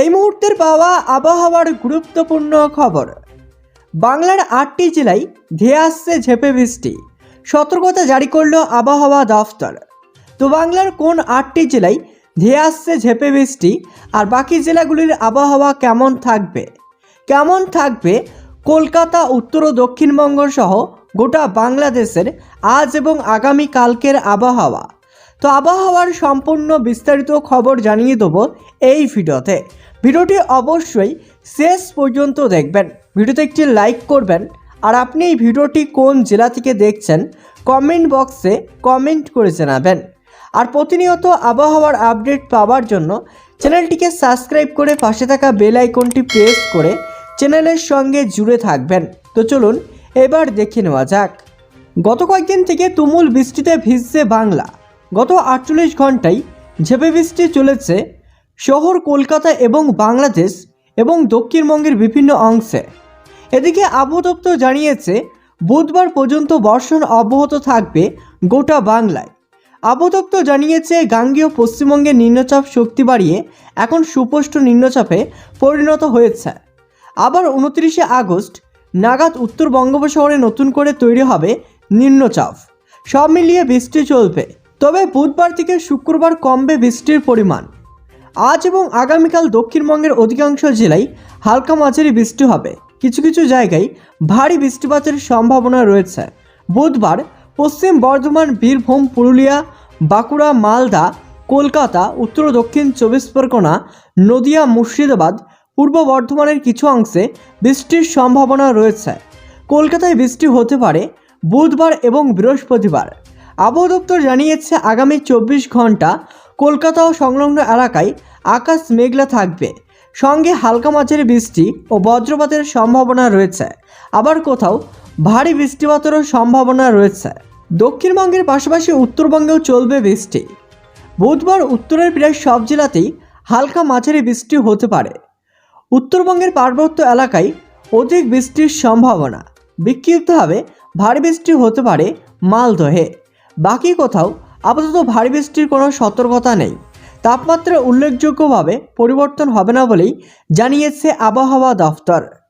এই মুহূর্তের পাওয়া আবহাওয়ার গুরুত্বপূর্ণ খবর। বাংলার আটটি জেলায় ধেয়ে আসছে ঝেপে বৃষ্টি। সতর্কতা জারি করল আবহাওয়া দফতর। তো বাংলার কোন আটটি জেলায় ধেয়ে আসছে ঝেপে বৃষ্টি আর বাকি জেলাগুলির আবহাওয়া কেমন থাকবে? কেমন থাকবে? কলকাতা, উত্তর ও দক্ষিণবঙ্গ সহ গোটা বাংলাদেশের আজ এবং আগামী কালকের আবহাওয়া। তো আবহাওয়ার সম্পূর্ণ বিস্তারিত খবর জানিয়ে দেবো এই ভিডিওতে। ভিডিওটি অবশ্যই শেষ পর্যন্ত দেখবেন। ভিডিওতে একটি লাইক করবেন। আর আপনি এই ভিডিওটি কোন জেলা থেকে দেখছেন, কমেন্ট বক্সে কমেন্ট করে জানাবেন। আর প্রতিনিয়ত আবহাওয়ার আপডেট পাওয়ার জন্য চ্যানেলটিকে সাবস্ক্রাইব করে পাশে থাকা বেল আইকনটি প্রেস করে চ্যানেলের সঙ্গে জুড়ে থাকবেন। তো চলুন, এবার দেখে নেওয়া যাক। গত কয়েকদিন থেকে তুমুল বৃষ্টিতে ভিজছে বাংলা। গত আটচল্লিশ ঘন্টায় ঝেপে বৃষ্টি চলেছে শহর, কলকাতা এবং বাংলাদেশ এবং দক্ষিণবঙ্গের বিভিন্ন অংশে। এদিকে আবহাওয়া দপ্তর জানিয়েছে, বুধবার পর্যন্ত বর্ষণ অব্যাহত থাকবে গোটা বাংলায়। আবহাওয়া দপ্তর জানিয়েছে, গাঙ্গেয় পশ্চিমবঙ্গের নিম্নচাপ শক্তি বাড়িয়ে এখন সুস্পষ্ট নিম্নচাপে পরিণত হয়েছে। আবার উনত্রিশে আগস্ট নাগাদ উত্তর বঙ্গোপসাগরে নতুন করে তৈরি হবে নিম্নচাপ। সব মিলিয়ে বৃষ্টি চলবে। তবে বুধবার থেকে শুক্রবার কমবে বৃষ্টির পরিমাণ। আজ এবং আগামীকাল দক্ষিণবঙ্গের অধিকাংশ জেলায় হালকা মাঝারি বৃষ্টি হবে। কিছু কিছু জায়গায় ভারী বৃষ্টিপাতের সম্ভাবনা রয়েছে। বুধবার পশ্চিম বর্ধমান, বীরভূম, পুরুলিয়া, বাঁকুড়া, মালদা, কলকাতা, উত্তর দক্ষিণ চব্বিশ পরগনা, নদিয়া, মুর্শিদাবাদ, পূর্ব বর্ধমানের কিছু অংশে বৃষ্টির সম্ভাবনা রয়েছে। কলকাতায় বৃষ্টি হতে পারে বুধবার এবং বৃহস্পতিবার। আবহাওয়া দপ্তর জানিয়েছে আগামী চব্বিশ ঘণ্টা কলকাতা ও সংলগ্ন এলাকায় আকাশ মেঘলা থাকবে। সঙ্গে হালকা মাঝারি বৃষ্টি ও বজ্রপাতের সম্ভাবনা রয়েছে। আবার কোথাও ভারী বৃষ্টিপাতেরও সম্ভাবনা রয়েছে। দক্ষিণবঙ্গের পাশাপাশি উত্তরবঙ্গেও চলবে বৃষ্টি। বুধবার উত্তরের প্রায় সব জেলাতেই হালকা মাঝারি বৃষ্টি হতে পারে। উত্তরবঙ্গের পার্বত্য এলাকায় অধিক বৃষ্টির সম্ভাবনা। বিক্ষিপ্তভাবে ভারী বৃষ্টি হতে পারে মালদহে। বাকি কোথাও আপাতত ভারী বৃষ্টির কোনো সতর্কতা নেই। তাপমাত্রা উল্লেখযোগ্যভাবে পরিবর্তন হবে না বলেই জানিয়েছে আবহাওয়া দফতর।